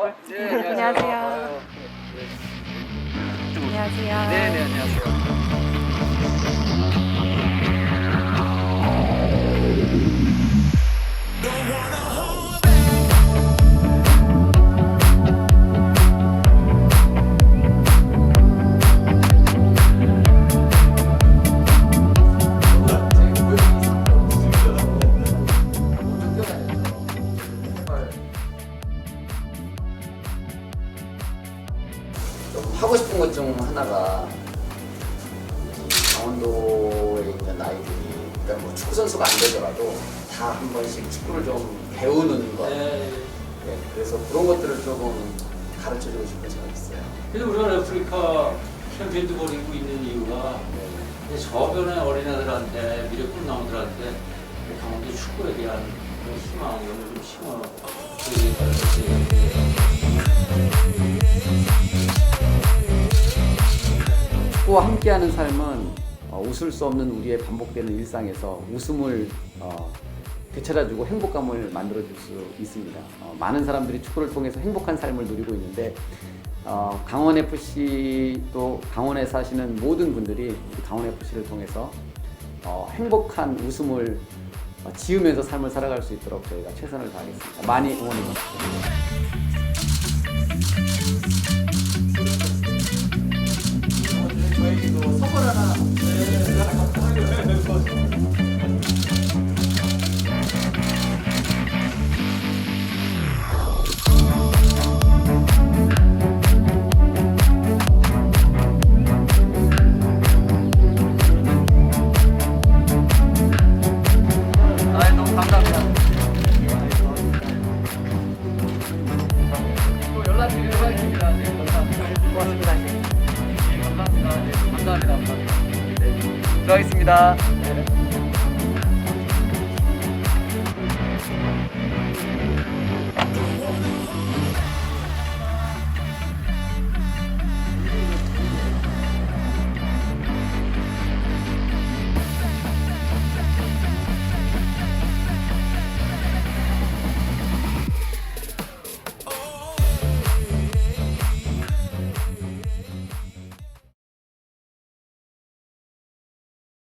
어, 네, 안녕하세요. 아유, 안녕하세요. 네, 네, 안녕하세요. 하고 싶은 것 중 하나가 강원도에 있는 아이들이 그러니까 뭐 축구 선수가 안 되더라도 다 한 번씩 축구를 좀 배우는 것. 네, 그래서 그런 것들을 조금 가르쳐주고 싶은 생각이 있어요. 그래서 우리가 아프리카 챔피언도 벌이고 있는 이유가 네. 저변의 어린애들한테 미래 꿈 나무들한테 강원도 축구에 대한 희망 이런 걸좀 심어 드리 기 축구와 함께하는 삶은 어, 웃을 수 없는 우리의 반복되는 일상에서 웃음을 어, 되찾아주고 행복감을 만들어줄 수 있습니다. 어, 많은 사람들이 축구를 통해서 행복한 삶을 누리고 있는데 어, 강원 FC 또 강원에 사시는 모든 분들이 강원 FC를 통해서 어, 행복한 웃음을 어, 지으면서 삶을 살아갈 수 있도록 저희가 최선을 다하겠습니다. 많이 응원해 주십시오. 감사합니다. 또 연락드리도록 하겠습니다. 들어가겠습니다. 네.